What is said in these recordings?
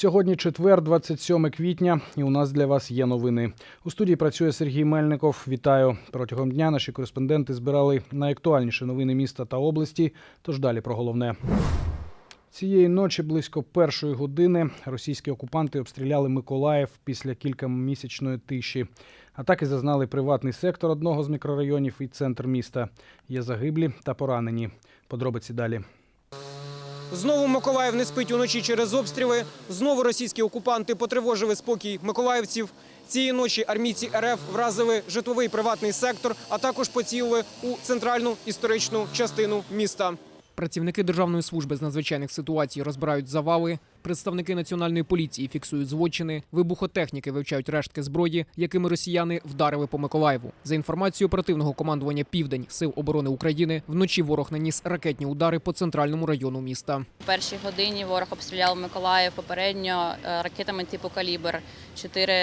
Сьогодні четвер, 27 квітня, і у нас для вас є новини. У студії працює Сергій Мельников. Вітаю. Протягом дня наші кореспонденти збирали найактуальніші новини міста та області. Тож далі про головне. Цієї ночі близько першої години російські окупанти обстріляли Миколаїв після кількамісячної тиші. Атаки зазнали приватний сектор одного з мікрорайонів і центр міста. Є загиблі та поранені. Подробиці далі. Знову Миколаїв не спить уночі через обстріли. Знову російські окупанти потривожили спокій миколаївців. Цієї ночі армійці РФ вразили житловий приватний сектор, а також поцілили у центральну історичну частину міста. Працівники Державної служби з надзвичайних ситуацій розбирають завали. Представники національної поліції фіксують злочини. Вибухотехніки вивчають рештки зброї, якими росіяни вдарили по Миколаєву. За інформацією оперативного командування Південь Сил оборони України, вночі ворог наніс ракетні удари по центральному району міста. В першій годині ворог обстріляв Миколаїв попередньо е, ракетами типу «Калібр». Чотири,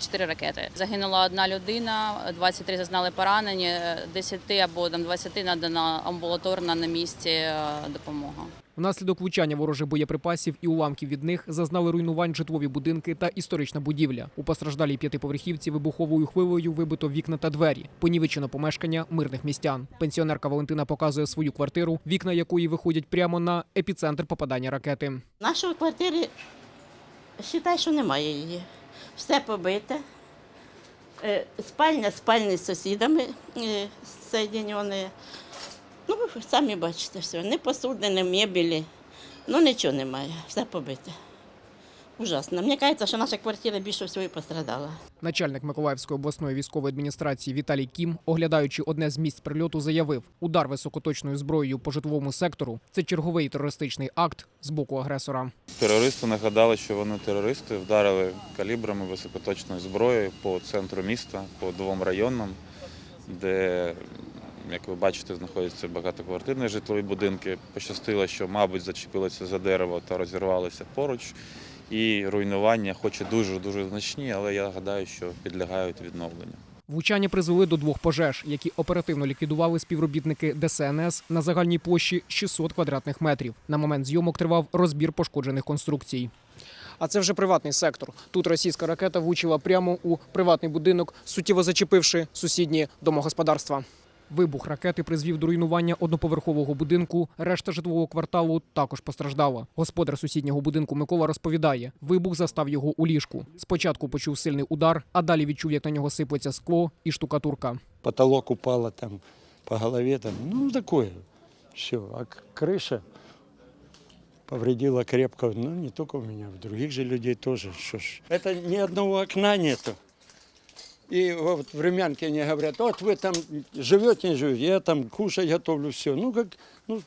чотири ракети. Загинула одна людина, 23 зазнали поранені, е, 10 або там 20 надана амбулаторна на місці е, допомога. Внаслідок влучання ворожих боєприпасів і уламків від них зазнали руйнувань житлові будинки та історична будівля. У постраждалій п'ятиповерхівці вибуховою хвилею вибито вікна та двері, понівечено помешкання мирних містян. Пенсіонерка Валентина показує свою квартиру, вікна якої виходять прямо на епіцентр попадання ракети. Нашої квартири, вважай, що немає її. Все побите. Е, Спальня, спальні з сусідами е, соєдинені. Ну, ви самі бачите, все. Ні посуди, ні мебелі. Ну, нічого немає, все побите. Ужасно. Мені кажеться, що наша квартира більше всього і пострадала. Начальник Миколаївської обласної військової адміністрації Віталій Кім, оглядаючи одне з місць прильоту, заявив: удар високоточною зброєю по житловому сектору це черговий терористичний акт з боку агресора. Терористи нагадали, що вони терористи, вдарили калібрами високоточною зброєю по центру міста, по двом районам, де, як ви бачите, знаходяться багатоквартирні житлові будинки. Пощастило, що, мабуть, зачепилися за дерево та розірвалися поруч. І руйнування, хоч і дуже-дуже значні, але я гадаю, що підлягають відновленню. Влучання призвели до двох пожеж, які оперативно ліквідували співробітники ДСНС на загальній площі 600 квадратних метрів. На момент зйомок тривав розбір пошкоджених конструкцій. А це вже приватний сектор. Тут російська ракета влучила прямо у приватний будинок, суттєво зачепивши сусідні домогосподарства. Вибух ракети призвів до руйнування одноповерхового будинку. Решта житлового кварталу також постраждала. Господар сусіднього будинку Микола розповідає, вибух застав його у ліжку. Спочатку почув сильний удар, а далі відчув, як на нього сиплеться скло і штукатурка. потолок упало там по голове, там, ну такое. Все. А к- крыша повредила крепко, ну не только у меня, у других же людей тоже. Что ж. Это ни одного окна нету. И вот времянки они говорят, вот вы там живете, не живете, я там кушать готовлю, все. Ну как, ну,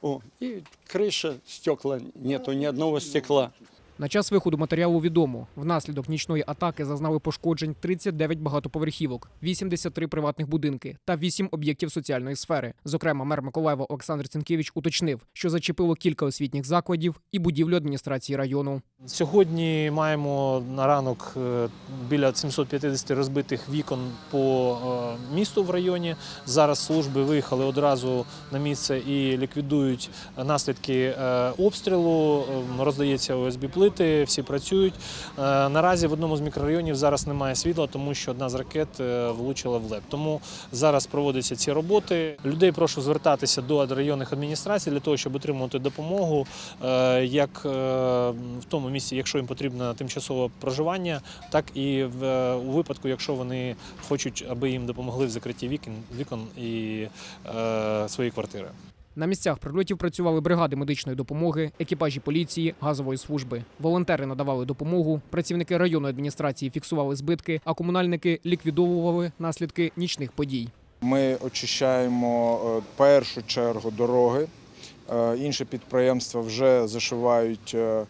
о, и крыша, стекла нету, ни одного стекла. На час виходу матеріалу відомо. Внаслідок нічної атаки зазнали пошкоджень 39 багатоповерхівок, 83 приватних будинки та 8 об'єктів соціальної сфери. Зокрема, мер Миколаєва Олександр Цинкевич уточнив, що зачепило кілька освітніх закладів і будівлю адміністрації району. Сьогодні маємо на ранок е, біля 750 розбитих вікон по е, місту в районі. Зараз служби виїхали одразу на місце і ліквідують наслідки е, обстрілу. Е, Роздається ОСБ плити, всі працюють. Е, Наразі в одному з мікрорайонів зараз немає світла, тому що одна з ракет е, влучила в ЛЕП. Тому зараз проводяться ці роботи. Людей прошу звертатися до районних адміністрацій для того, щоб отримувати допомогу е, як в тому місці, якщо їм потрібно тимчасове проживання, так і в у випадку, якщо вони хочуть, аби їм допомогли в закритті вікон, і своєї квартири. На місцях прильотів працювали бригади медичної допомоги, екіпажі поліції, газової служби. Волонтери надавали допомогу. Працівники районної адміністрації фіксували збитки, а комунальники ліквідовували наслідки нічних подій. Ми очищаємо е, першу чергу дороги. Е, Інші підприємства вже зашивають е,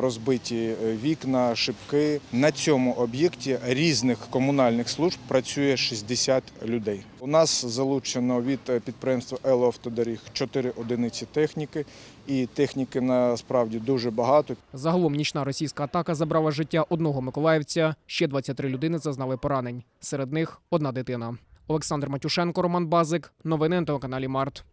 розбиті вікна, шибки. На цьому об'єкті різних комунальних служб працює 60 людей. У нас залучено від е, підприємства «Елоавтодоріг» 4 одиниці техніки, і техніки насправді дуже багато. Загалом нічна російська атака забрала життя одного миколаївця. Ще 23 людини зазнали поранень. Серед них одна дитина. Олександр Матюшенко, Роман Базик. Новини на телеканалі Март.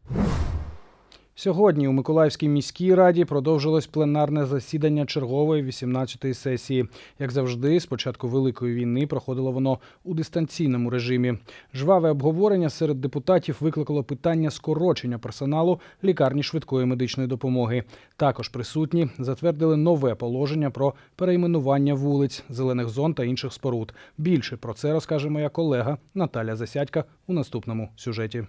Сьогодні у Миколаївській міській раді продовжилось пленарне засідання чергової 18-ї сесії. Як завжди, з початку великої війни проходило воно у дистанційному режимі. Жваве обговорення серед депутатів викликало питання скорочення персоналу лікарні швидкої медичної допомоги. Також присутні затвердили нове положення про перейменування вулиць, зелених зон та інших споруд. Більше про це розкаже моя колега Наталя Засядька у наступному сюжеті.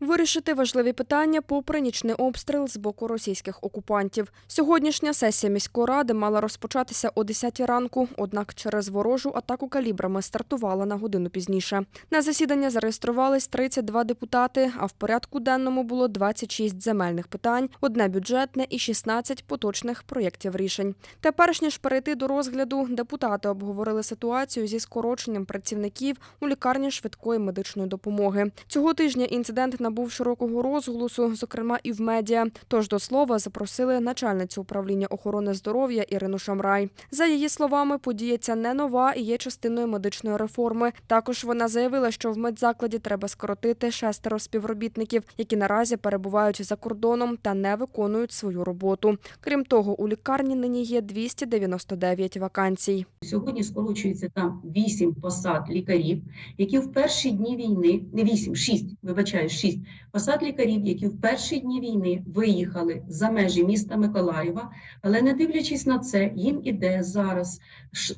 Вирішити важливі питання попри нічний обстріл з боку російських окупантів. Сьогоднішня сесія міської ради мала розпочатися о 10 ранку, однак через ворожу атаку калібрами стартувала на годину пізніше. На засідання зареєструвались 32 депутати, а в порядку денному було 26 земельних питань, одне бюджетне і 16 поточних проєктів рішень. Та перш ніж перейти до розгляду, депутати обговорили ситуацію зі скороченням працівників у лікарні швидкої медичної допомоги. Цього тижня інцидент набув широкого розголосу, зокрема і в медіа. Тож до слова запросили начальницю управління охорони здоров'я Ірину Шамрай. За її словами, подія ця не нова і є частиною медичної реформи. Також вона заявила, що в медзакладі треба скоротити шестеро співробітників, які наразі перебувають за кордоном та не виконують свою роботу. Крім того, у лікарні нині є 299 вакансій. Сьогодні скорочується там 8 посад лікарів, які в перші дні війни, не 8, 6, вибачаю, 6 посад лікарів, які в перші дні війни виїхали за межі міста Миколаєва, але не дивлячись на це, їм іде зараз,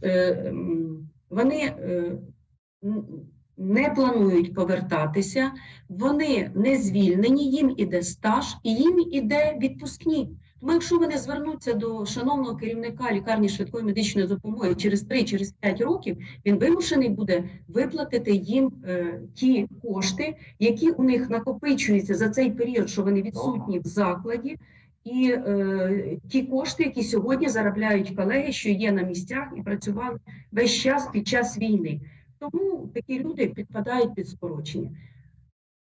е, вони е, не планують повертатися, вони не звільнені, їм іде стаж і їм іде відпускні. Тому якщо вони звернуться до шановного керівника лікарні швидкої медичної допомоги через 3 через 5 років, він вимушений буде виплатити їм е, ті кошти, які у них накопичуються за цей період, що вони відсутні в закладі, і е, ті кошти, які сьогодні заробляють колеги, що є на місцях і працювали весь час під час війни. Тому такі люди підпадають під скорочення.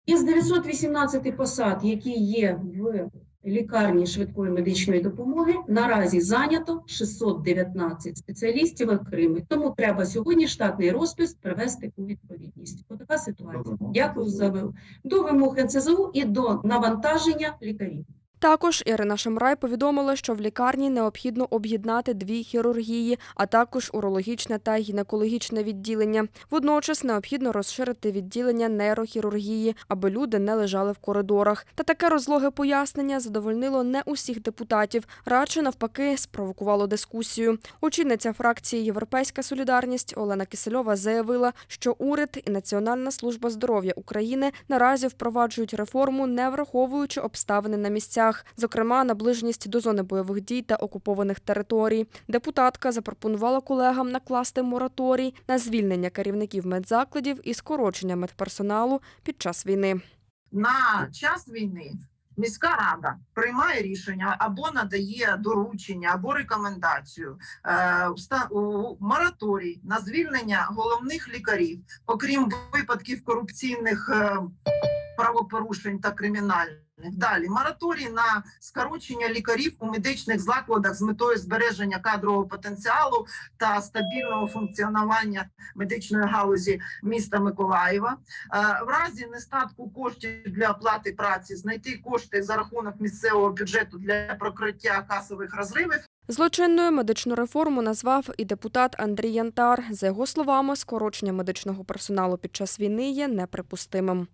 Із 918 посад, які є в лікарні швидкої медичної допомоги, наразі зайнято 619 спеціалістів окремих. Тому треба сьогодні штатний розпис привести у відповідність. Отака ситуація. Дякую за до вимог НСЗУ і до навантаження лікарів. Також Ірина Шамрай повідомила, що в лікарні необхідно об'єднати дві хірургії, а також урологічне та гінекологічне відділення. Водночас необхідно розширити відділення нейрохірургії, аби люди не лежали в коридорах. Та таке розлоге пояснення задовольнило не усіх депутатів, радше навпаки спровокувало дискусію. Очільниця фракції Європейська солідарність Олена Кисельова заявила, що уряд і Національна служба здоров'я України наразі впроваджують реформу, не враховуючи обставини на місцях, зокрема наближеність до зони бойових дій та окупованих територій. Депутатка запропонувала колегам накласти мораторій на звільнення керівників медзакладів і скорочення медперсоналу під час війни. на час війни міська рада приймає рішення або надає доручення, або рекомендацію е, мораторій на звільнення головних лікарів, окрім випадків корупційних е, правопорушень та кримінальних. Далі мораторій на скорочення лікарів у медичних закладах з метою збереження кадрового потенціалу та стабільного функціонування медичної галузі міста Миколаєва. Е, В разі нестатку коштів для оплати праці знайти кошти за рахунок місцевого бюджету для прокриття касових розривів Злочинною медичну реформу назвав і депутат Андрій Янтар. За його словами, скорочення медичного персоналу під час війни є неприпустимим.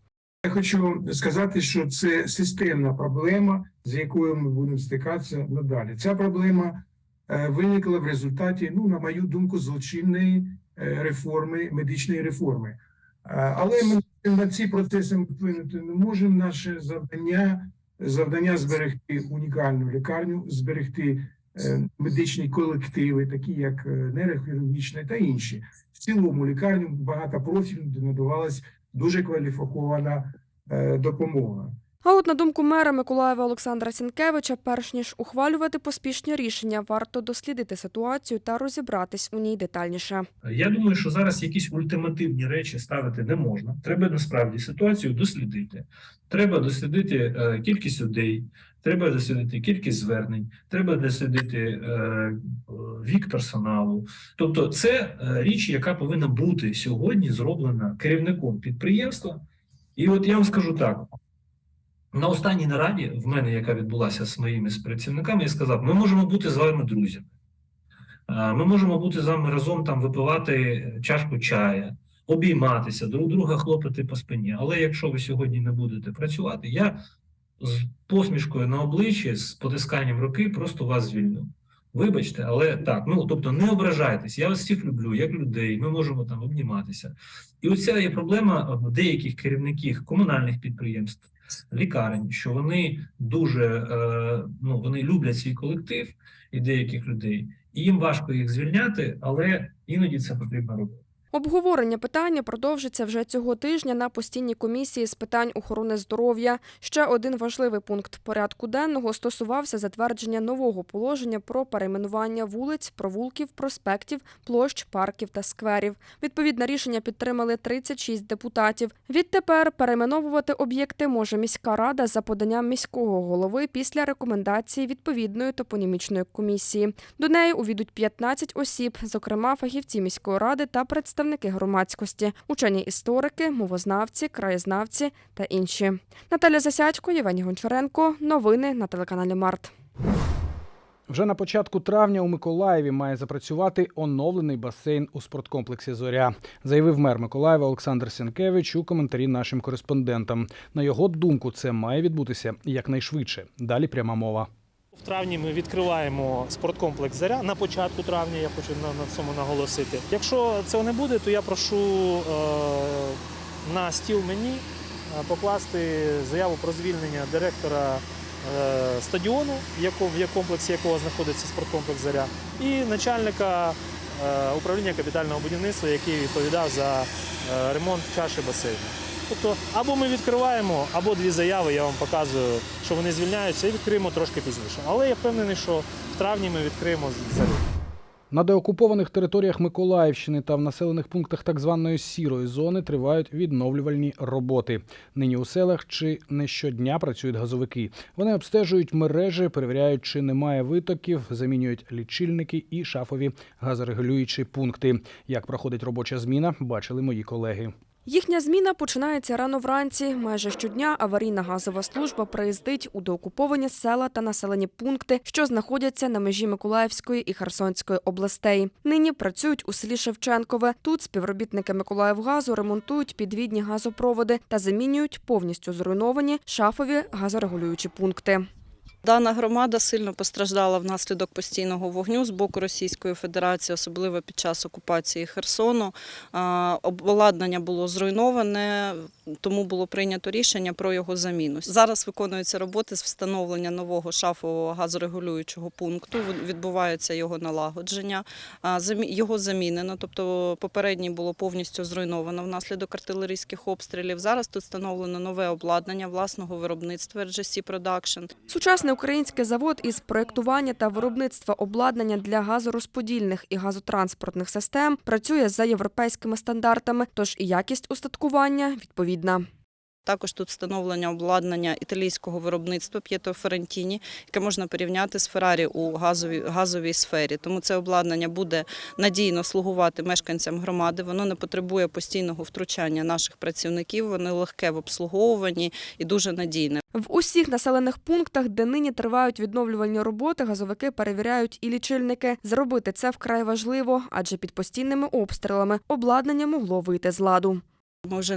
Я хочу сказати, що це системна проблема, з якою ми будемо стикатися надалі. Ця проблема е, виникла в результаті, ну, на мою думку, злочинної е, реформи, медичної реформи. Е, Але ми на ці процеси вплинути не можемо. Наше завдання завдання зберегти унікальну лікарню, зберегти медичні колективи, такі як нейрохірургічна та інші. В цілому лікарню багатопрофільно де надавалась дуже кваліфікована е, допомога. А от на думку мера Миколаєва Олександра Сінкевича, перш ніж ухвалювати поспішні рішення, варто дослідити ситуацію та розібратись у ній детальніше. Я думаю, що зараз якісь ультимативні речі ставити не можна. Треба насправді ситуацію дослідити. Треба дослідити е, кількість людей, треба дослідити кількість звернень, треба дослідити е, вік персоналу. Тобто, це е, річ, яка повинна бути сьогодні зроблена керівником підприємства. І от я вам скажу так: На останній нараді в мене, яка відбулася з моїми співпрацівниками, я сказав: ми можемо бути з вами друзями. Ми можемо бути з вами разом там випивати чашку чая, обійматися, друг друга хлопати по спині. Але якщо ви сьогодні не будете працювати, я з посмішкою на обличчі, з потисканням руки просто вас звільню. Вибачте, але так, ну тобто не ображайтесь. Я вас всіх люблю, як людей. Ми можемо там обніматися. І оця є проблема в деяких керівників комунальних підприємств, лікарень, що вони дуже е, ну вони люблять свій колектив і деяких людей, і їм важко їх звільняти, але іноді це потрібно робити. Обговорення питання продовжиться вже цього тижня на постійній комісії з питань охорони здоров'я. Ще один важливий пункт порядку денного стосувався затвердження нового положення про перейменування вулиць, провулків, проспектів, площ, парків та скверів. Відповідне рішення підтримали 36 депутатів. Відтепер перейменовувати об'єкти може міська рада за поданням міського голови після рекомендації відповідної топонімічної комісії. До неї увійдуть 15 осіб, зокрема фахівці міської ради та представники громадськості, учені історики, мовознавці, краєзнавці та інші. Наталя Засядько, Євгеній Гончаренко. Новини на телеканалі Март. Вже на початку травня у Миколаєві має запрацювати оновлений басейн у спорткомплексі Зоря, заявив мер Миколаєва Олександр Сенкевич у коментарі нашим кореспондентам. На його думку, це має відбутися якнайшвидше. Далі пряма мова. В травні ми відкриваємо спорткомплекс Заря на початку травня. Я хочу на, на цьому наголосити. Якщо цього не буде, то я прошу е, на стіл мені е, покласти заяву про звільнення директора е, стадіону, в комплексі якого знаходиться спорткомплекс Заря, і начальника е, управління капітального будівництва, який відповідав за ремонт чаші басейну. Тобто або ми відкриваємо, або дві заяви, я вам показую, що вони звільняються, і відкриємо трошки пізніше. Але я впевнений, що в травні ми відкриємо зарю. На деокупованих територіях Миколаївщини та в населених пунктах так званої сірої зони тривають відновлювальні роботи. Нині у селах чи не щодня працюють газовики. Вони обстежують мережі, перевіряють, чи немає витоків, замінюють лічильники і шафові газорегулюючі пункти. Як проходить робоча зміна, бачили мої колеги. Їхня зміна починається рано вранці. Майже щодня аварійна газова служба приїздить у деокуповані села та населені пункти, що знаходяться на межі Миколаївської і Херсонської областей. Нині працюють у селі Шевченкове. Тут співробітники Миколаївгазу ремонтують підвідні газопроводи та замінюють повністю зруйновані шафові газорегулюючі пункти. Дана громада сильно постраждала внаслідок постійного вогню з боку Російської Федерації, особливо під час окупації Херсону. Обладнання було зруйноване, тому було прийнято рішення про його заміну. Зараз виконуються роботи з встановлення нового шафового газорегулюючого пункту. Відбувається його налагодження. Його замінено, тобто попередній було повністю зруйновано внаслідок артилерійських обстрілів. Зараз тут встановлено нове обладнання власного виробництва RGC Production. Сучасний український завод із проєктування та виробництва обладнання для газорозподільних і газотранспортних систем працює за європейськими стандартами, тож і якість устаткування відповідна. Також тут встановлення обладнання італійського виробництва П'єто Ферентіні, яке можна порівняти з Феррарі у газовій, газовій сфері. Тому це обладнання буде надійно слугувати мешканцям громади. Воно не потребує постійного втручання наших працівників. Воно легке в обслуговуванні і дуже надійне. В усіх населених пунктах, де нині тривають відновлювальні роботи, газовики перевіряють і лічильники. Зробити це вкрай важливо, адже під постійними обстрілами обладнання могло вийти з ладу. Ми вже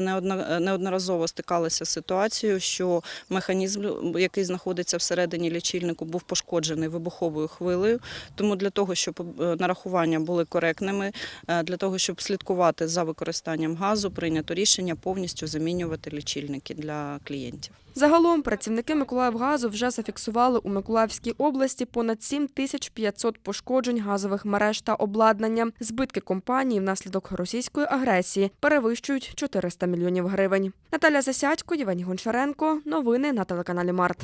неодноразово стикалися з ситуацією, що механізм, який знаходиться всередині лічильнику, був пошкоджений вибуховою хвилею. Тому для того, щоб е, нарахування були коректними, е, для того, щоб слідкувати за використанням газу, прийнято рішення повністю замінювати лічильники для клієнтів. Загалом працівники Миколаївгазу вже зафіксували у Миколаївській області понад 7500 пошкоджень газових мереж та обладнання. Збитки компанії внаслідок російської агресії перевищують 400 мільйонів гривень. Наталя Засядько, Євгеній Гончаренко. Новини на телеканалі Март.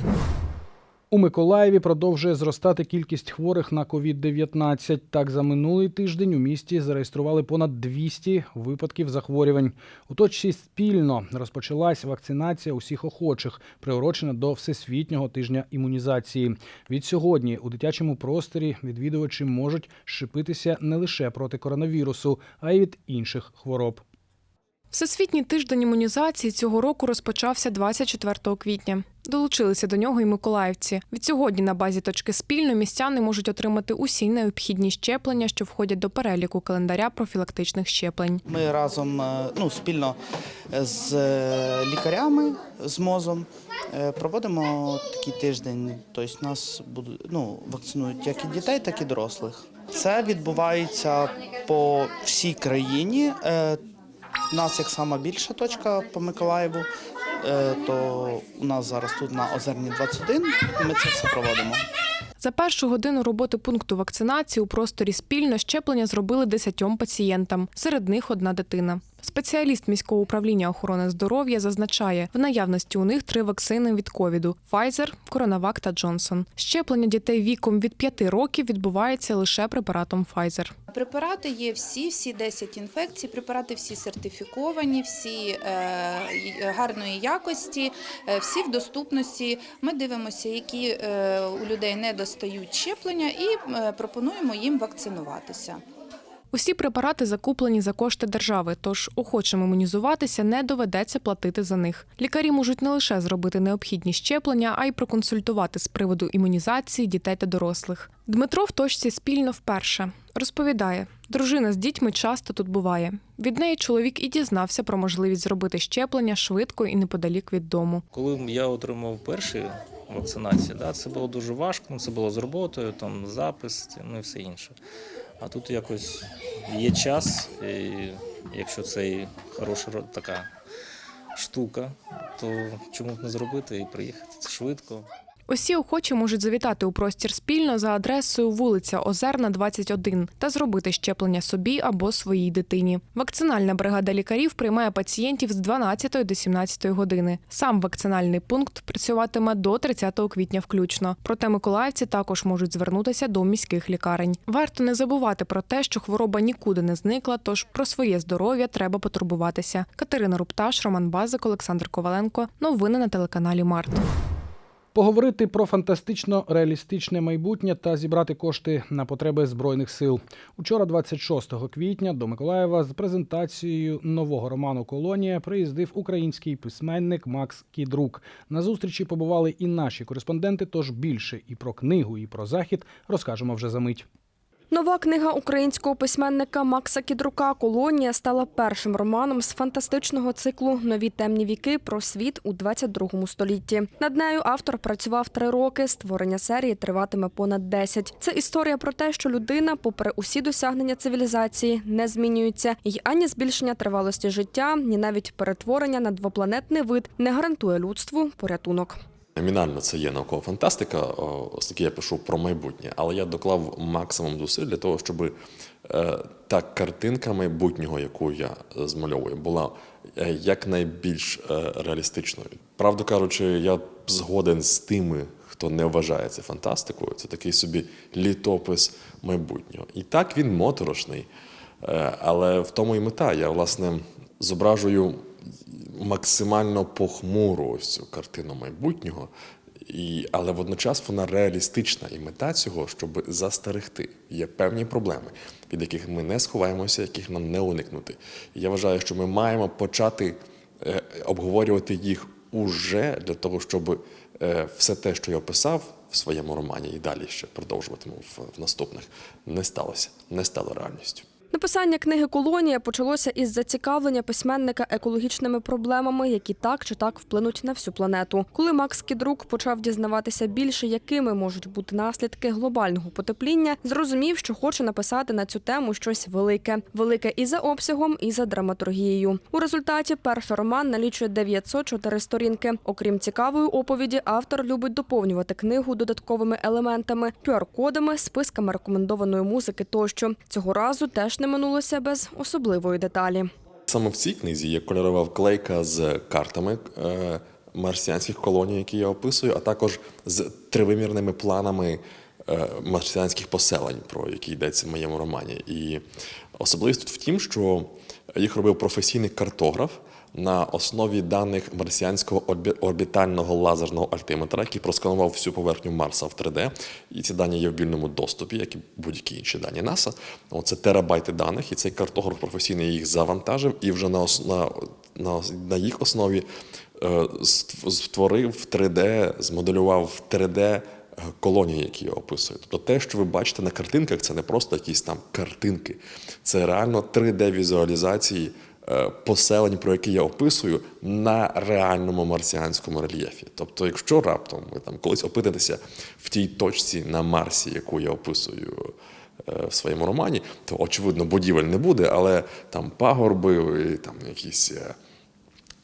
У Миколаєві продовжує зростати кількість хворих на COVID-19. Так, за минулий тиждень у місті зареєстрували понад 200 випадків захворювань. У точці спільно розпочалась вакцинація усіх охочих, приурочена до Всесвітнього тижня імунізації. Від сьогодні у дитячому просторі відвідувачі можуть щепитися не лише проти коронавірусу, а й від інших хвороб. Всесвітній тиждень імунізації цього року розпочався 24 квітня. Долучилися до нього і миколаївці. Відсьогодні на базі точки спільно містяни можуть отримати усі необхідні щеплення, що входять до переліку календаря профілактичних щеплень. Ми разом е, ну, спільно з е, лікарями, з МОЗом е, проводимо такий тиждень. Тобто нас будуть ну, вакцинують як і дітей, так і дорослих. Це відбувається по всій країні. Нас як сама більша точка по Миколаєву, е, то у нас зараз тут на Озерні 21, і ми це все проводимо. За першу годину роботи пункту вакцинації у просторі спільно щеплення зробили 10 пацієнтам. Серед них одна дитина. Спеціаліст міського управління охорони здоров'я зазначає, в наявності у них три вакцини від ковіду: Pfizer, Коронавак та Джонсон. Щеплення дітей віком від 5 років відбувається лише препаратом Pfizer. Препарати є всі, всі 10 інфекцій. Препарати всі сертифіковані, всі е, гарної якості, е, всі в доступності. Ми дивимося, які е, у людей не достають щеплення, і е, пропонуємо їм вакцинуватися. Усі препарати закуплені за кошти держави, тож охочим імунізуватися не доведеться платити за них. Лікарі можуть не лише зробити необхідні щеплення, а й проконсультувати з приводу імунізації дітей та дорослих. Дмитро в точці спільно вперше розповідає, дружина з дітьми часто тут буває. Від неї чоловік і дізнався про можливість зробити щеплення швидко і неподалік від дому. Коли я отримав перші вакцинації, да, це було дуже важко, це було з роботою, там запис, ну і все інше. А тут якось є час, і якщо це і хороша ро- така штука, то чому б не зробити і приїхати? Це швидко. Усі охочі можуть завітати у простір спільно за адресою вулиця Озерна, 21 та зробити щеплення собі або своїй дитині. Вакцинальна бригада лікарів приймає пацієнтів з 12 до 17 години. Сам вакцинальний пункт працюватиме до 30 квітня включно. Проте миколаївці також можуть звернутися до міських лікарень. Варто не забувати про те, що хвороба нікуди не зникла, тож про своє здоров'я треба потурбуватися. Катерина Рупташ, Роман Базик, Олександр Коваленко. Новини на телеканалі Март. Поговорити про фантастично реалістичне майбутнє та зібрати кошти на потреби збройних сил. Учора, 26 квітня, до Миколаєва з презентацією нового роману Колонія приїздив український письменник Макс Кідрук. На зустрічі побували і наші кореспонденти. Тож більше і про книгу, і про захід розкажемо вже за мить. Нова книга українського письменника Макса Кідрука Колонія стала першим романом з фантастичного циклу Нові темні віки про світ у 22 столітті. Над нею автор працював три роки. Створення серії триватиме понад 10. Це історія про те, що людина, попри усі досягнення цивілізації, не змінюється, і ані збільшення тривалості життя, ні навіть перетворення на двопланетний вид не гарантує людству порятунок. Номінально це є наукова фантастика, оскільки я пишу про майбутнє, але я доклав максимум зусиль для того, щоб е, та картинка майбутнього, яку я змальовую, була е, якнайбільш е, реалістичною. Правду кажучи, я згоден з тими, хто не вважає це фантастикою. Це такий собі літопис майбутнього. І так він моторошний. Але в тому і мета. Я, власне, зображую максимально похмуру ось цю картину майбутнього, і, але водночас вона реалістична. І мета цього, щоб застерегти. Є певні проблеми, від яких ми не сховаємося, яких нам не уникнути. І я вважаю, що ми маємо почати е, обговорювати їх уже для того, щоб е, все те, що я описав в своєму романі, і далі ще продовжуватиму в, в наступних, не сталося, не стало реальністю. Написання книги Колонія почалося із зацікавлення письменника екологічними проблемами, які так чи так вплинуть на всю планету. Коли Макс Кідрук почав дізнаватися більше, якими можуть бути наслідки глобального потепління, зрозумів, що хоче написати на цю тему щось велике, велике і за обсягом, і за драматургією. У результаті перший роман налічує 904 сторінки. Окрім цікавої оповіді, автор любить доповнювати книгу додатковими елементами, QR-кодами, списками рекомендованої музики тощо. Цього разу теж не минулося без особливої деталі. Саме в цій книзі є кольорова вклейка з картами е, марсіанських колоній, які я описую, а також з тривимірними планами е, марсіанських поселень, про які йдеться в моєму романі. І особливість тут в тім, що їх робив професійний картограф на основі даних марсіанського орбітального лазерного альтиметра, який просканував всю поверхню Марса в 3D. І ці дані є в вільному доступі, як і будь-які інші дані НАСА. Оце терабайти даних, і цей картограф професійний їх завантажив, і вже на, на, на, на їх основі е, створив 3D, змоделював в 3D е, колонії, які я описую. Тобто те, що ви бачите на картинках, це не просто якісь там картинки, це реально 3D-візуалізації е, поселень, про які я описую, на реальному марсіанському рельєфі. Тобто, якщо раптом ви там колись опитаєтеся в тій точці на Марсі, яку я описую е, в своєму романі, то очевидно будівель не буде, але там пагорби, там якісь е,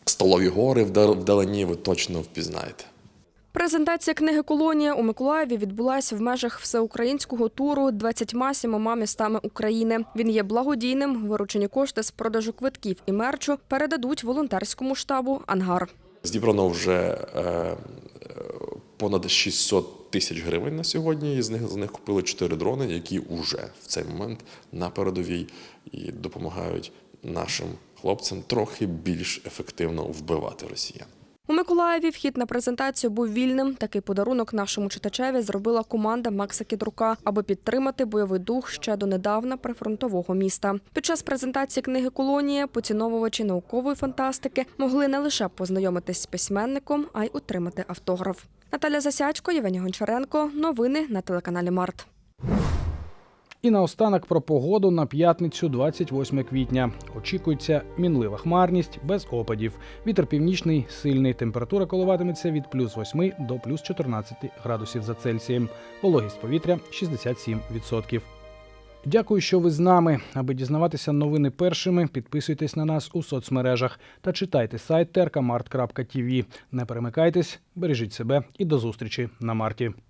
столові гори вда- вдалині ви точно впізнаєте. Презентація книги Колонія у Миколаєві відбулася в межах всеукраїнського туру 27 містами України. Він є благодійним. Виручені кошти з продажу квитків і мерчу передадуть волонтерському штабу Ангар. Зібрано вже е, понад 600 тисяч гривень на сьогодні. І з них з них купили 4 дрони, які вже в цей момент на передовій і допомагають нашим хлопцям трохи більш ефективно вбивати росіян. У Миколаєві вхід на презентацію був вільним. Такий подарунок нашому читачеві зробила команда Макса Кідрука, аби підтримати бойовий дух ще донедавна прифронтового міста. Під час презентації книги Колонія поціновувачі наукової фантастики могли не лише познайомитись з письменником, а й отримати автограф. Наталя Засячко, Євгенія Гончаренко. Новини на телеканалі Март. І наостанок про погоду на п'ятницю, 28 квітня. Очікується мінлива хмарність без опадів. Вітер північний сильний. Температура коливатиметься від плюс 8 до плюс 14 градусів за Цельсієм. Вологість повітря 67%. Дякую, що ви з нами. Аби дізнаватися новини першими, підписуйтесь на нас у соцмережах та читайте сайт terkamart.tv. Не перемикайтесь, бережіть себе і до зустрічі на марті.